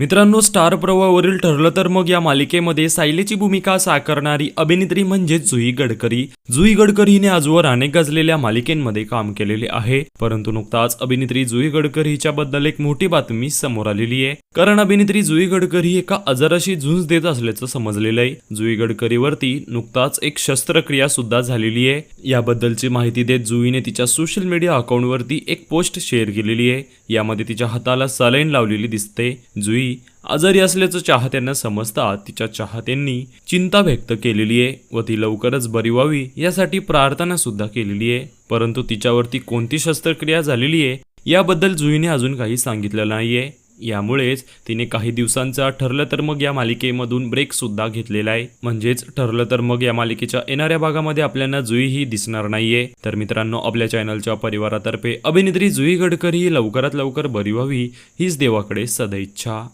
मित्रांनो स्टार प्रवावरील ठरलं तर मग या मालिकेमध्ये सायलीची भूमिका साकारणारी अभिनेत्री म्हणजे जुई गडकरी. जुई गडकरी हिने आजवर अनेक गाजलेल्या मालिकेमध्ये काम केलेले आहे. परंतु नुकताच अभिनेत्री जुई गडकरी हिच्याबद्दल एक मोठी बातमी समोर आलेली आहे. कारण अभिनेत्री जुई गडकरी एका आजाराशी झुंज देत असल्याचं समजलेलं आहे. जुई गडकरीवरती नुकताच एक शस्त्रक्रिया सुद्धा झालेली आहे. याबद्दलची माहिती देत जुईने तिच्या सोशल मीडिया अकाउंटवरती एक पोस्ट शेअर केलेली आहे. यामध्ये तिच्या हाताला सलाईन लावलेली दिसते. जुई आजारी असल्याचं चाहत्यांना समजता तिच्या चाहत्यांनी चिंता व्यक्त केलेली आहे व ती लवकरच बरी व्हावी यासाठी प्रार्थना सुद्धा केलेली आहे. परंतु तिच्यावरती कोणती शस्त्रक्रिया झालेली आहे याबद्दल जुईने अजून काही सांगितलं नाहीये. यामुळेच तिने काही दिवसांचा ठरलं तर मग या मालिकेमधून ब्रेक सुद्धा घेतलेला आहे. म्हणजेच ठरलं तर मग या मालिकेच्या येणाऱ्या भागामध्ये आपल्याला जुई ही दिसणार नाहीये. तर मित्रांनो आपल्या चॅनलच्या परिवारातर्फे अभिनेत्री जुई गडकरी ही लवकरात लवकर बरी व्हावी हीच देवाकडे सदैच्छा.